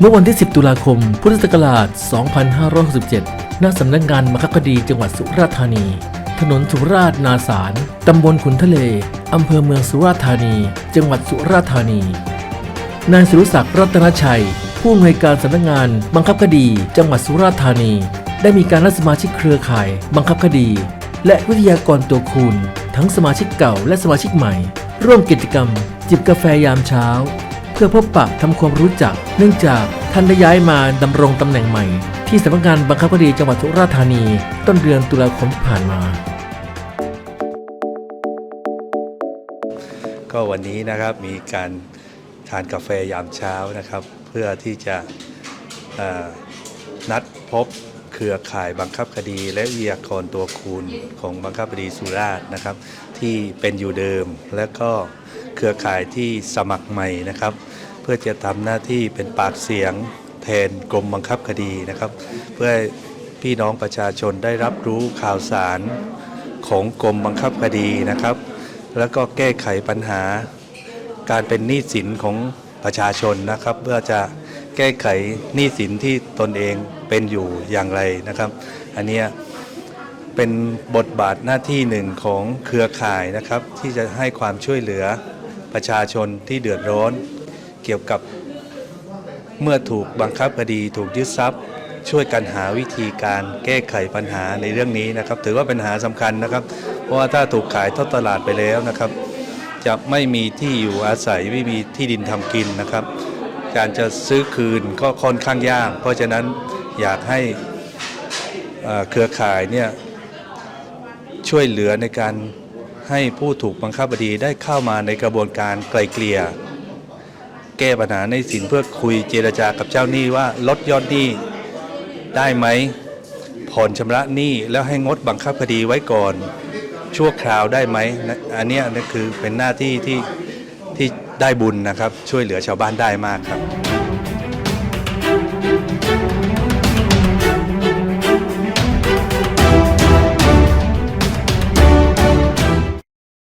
เมื่อวันที่ 10 ตุลาคม พุทธศักราช 2567 ณ สำนักงานบังคับคดีจังหวัดสุราษฎร์ธานี ถนนสุราษฎร์นาสาร ตำบลขุนทะเล อำเภอเมืองสุราษฎร์ธานี จังหวัดสุราษฎร์ธานี นายสุรศักดิ์รัตนชัย ผู้อำนวยการสำนักงานบังคับคดี จังหวัดสุราษฎร์ธานี ได้มีการนัดสมาชิกเครือข่ายบังคับคดี และวิทยากรตัวคูณ ทั้งสมาชิกเก่าและสมาชิกใหม่ ร่วมกิจกรรม จิบกาแฟยามเช้า พื่อพบปะทำความรู้จัก เนื่องจากท่านได้ย้ายมาดำรงตำแหน่งใหม่ ที่สำนักงานบังคับคดีจังหวัดสุราษฎร์ธานี ต้นเดือนตุลาคมที่ผ่านมา ก็วันนี้นะครับมีการทานกาแฟยามเช้านะครับ เพื่อที่จะนัดพบเครือข่ายบังคับคดี และวิทยากรตัวคูณของบังคับคดีสุราษฎร์นะครับ ที่เป็นอยู่เดิมและก็เครือข่ายที่สมัครใหม่นะครับ พื่อจะทำหน้าที่เป็นปากเสียงแทนกรมบังคับคดีนะครับ เพื่อพี่น้องประชาชนได้รับรู้ข่าวสารของกรมบังคับคดีนะครับ แล้วก็แก้ไขปัญหา การเป็นหนี้สินของประชาชนนะครับ เพื่อจะแก้ไขหนี้สินที่ตนเองเป็นอยู่อย่างไรนะครับ อันนี้เป็นบทบาทหน้าที่หนึ่งของเครือข่ายนะครับ ที่จะให้ความช่วยเหลือประชาชนที่เดือดร้อน เกี่ยวกับเมื่อถูกบังคับคดีถูกยึดทรัพย์ ช่วยกันหาวิธีการแก้ไขปัญหาในเรื่องนี้นะครับ ถือว่าเป็นปัญหาสำคัญนะครับ เพราะว่าถ้าถูกขายทอดตลาดไปแล้วนะครับ จะไม่มีที่อยู่อาศัยไม่มีที่ดินทำกินนะครับ การจะซื้อคืนก็ค่อนข้างยาก เพราะฉะนั้นอยากให้เอ่อเครือข่ายเนี่ยช่วยเหลือในการให้ผู้ถูกบังคับคดีได้เข้ามาในกระบวนการไกลเกลี่ย แก้ปัญหาในสินเพื่อคุยเจรจากับเจ้าหนี้ว่าลดยอดหนี้ได้ไหมผ่อนชำระหนี้แล้วให้งดบังคับคดีไว้ก่อน ชั่วคราวได้ไหมอันนี้นั่นคือเป็นหน้าที่ที่ที่ได้บุญนะครับ ช่วยเหลือชาวบ้านได้มากครับ